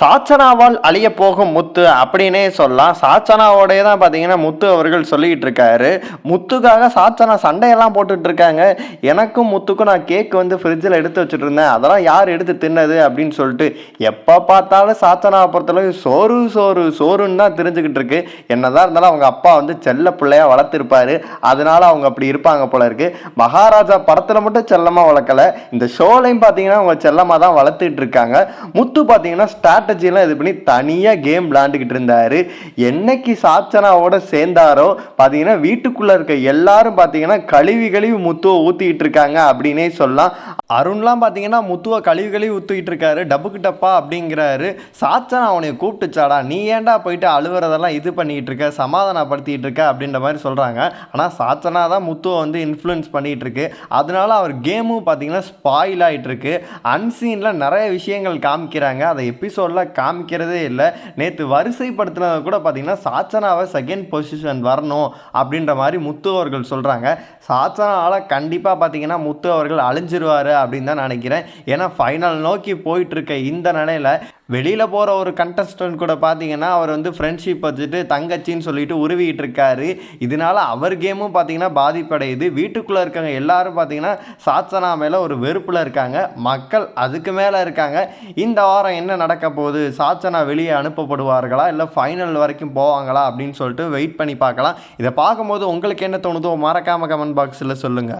சாச்சனாவால் அழிய போகும் முத்து அப்படின்னே சொல்லலாம். சாச்சனாவோடய தான் பார்த்தீங்கன்னா முத்து அவர்கள் சொல்லிக்கிட்டு இருக்காரு. முத்துக்காக சாச்சனா சண்டையெல்லாம் போட்டுட்டு இருக்காங்க. எனக்கும் முத்துக்கும் நான் கேக் வந்து ஃப்ரிட்ஜில் எடுத்து வச்சுட்டு இருந்தேன் அதெல்லாம் யார் எடுத்து தின்னது அப்படின்னு சொல்லிட்டு எப்போ பார்த்தாலும் சாச்சனாவை பொறுத்தளவு சோறு சோறு சோறுன்னு தான் தெரிஞ்சுக்கிட்டு இருக்கு. என்னதான் இருந்தாலும் அவங்க அப்பா வந்து செல்ல பிள்ளையா வளர்த்துருப்பாரு. அதனால அவங்க அப்படி இருப்பாங்க போல இருக்கு. மகாராஜா படத்தில் மட்டும் செல்லமாக வளர்க்கல. இந்த ஷோலையும் பார்த்தீங்கன்னா அவங்க செல்லமாக தான் வளர்த்துட்டு இருக்காங்க. முத்து பார்த்தீங்கன்னா ஸ்டார்ட் ஸ்ட்ராட்டஜிலாம் இது பண்ணி தனியாக கேம் விளாண்டுக்கிட்டு இருந்தார். என்னைக்கு சாச்சனாவோட சேர்ந்தாரோ பார்த்தீங்கன்னா வீட்டுக்குள்ளே இருக்க எல்லாரும் பார்த்தீங்கன்னா கழுவி கழுவி முத்துவை ஊற்றிக்கிட்டு இருக்காங்க அப்படின்னே சொல்லலாம். அருண்லாம் பார்த்தீங்கன்னா முத்துவை கழுவி கழுவி ஊற்றிக்கிட்டு இருக்காரு. டப்புக்கு டப்பா அப்படிங்கிறாரு. சாச்சனா அவனை கூப்பிட்டுச்சாடா நீ ஏன்டா போயிட்டு அழுவுறதெல்லாம் இது பண்ணிக்கிட்டு இருக்க சமாதானப்படுத்திக்கிட்டு இருக்க அப்படின்ற மாதிரி சொல்கிறாங்க ஆனால் சாச்சனா தான் முத்துவை வந்து இன்ஃப்ளூயன்ஸ் பண்ணிகிட்டு இருக்கு. அதனால அவர் கேமும் பார்த்தீங்கன்னா ஸ்பாயில் ஆகிட்டு இருக்கு. அன்சீனில் நிறைய விஷயங்கள் காமிக்கிறாங்க. அதை எபிசோடில் காமிக்கிறதே இல்லை. நேற்று வரிசைப்படுத்தினது கூட பார்த்தீங்கன்னா சாச்சனாவை செகண்ட் பொசிஷன் வரணும் அப்படின்ற மாதிரி முத்து அவர்கள் சொல்கிறாங்க சாச்சனாவால் கண்டிப்பாக பார்த்தீங்கன்னா முத்து அவர்கள் அழிஞ்சிருவார் அப்படின்னு தான் நினைக்கிறேன். ஏன்னா ஃபைனல் நோக்கி போயிட்டுருக்க இந்த நிலையில் வெளியில் போகிற ஒரு கண்டஸ்டன்ட் கூட பார்த்தீங்கன்னா அவர் வந்து ஃப்ரெண்ட்ஷிப் வச்சுட்டு தங்கச்சின்னு சொல்லிட்டு உருவிகிட்டு இருக்காரு. இதனால அவர் கேமும் பார்த்தீங்கன்னா பாதிப்படையுது. வீட்டுக்குள்ளே இருக்கவங்க எல்லாரும் பார்த்தீங்கன்னா சாத்சனா மேலே ஒரு வெறுப்பில் இருக்காங்க. மக்கள் அதுக்கு மேலே இருக்காங்க. இந்த வாரம் என்ன நடக்க போகுது? சாத்சனா வெளியே அனுப்பப்படுவார்களா? இல்லை ஃபைனல் வரைக்கும் போவாங்களா? அப்படின்னு சொல்லிட்டு வெயிட் பண்ணி பார்க்கலாம். இதை பார்க்கும்போது உங்களுக்கு என்ன தோணுதோ மறக்காமல் கமெண்ட் பாக்ஸில் சொல்லுங்கள்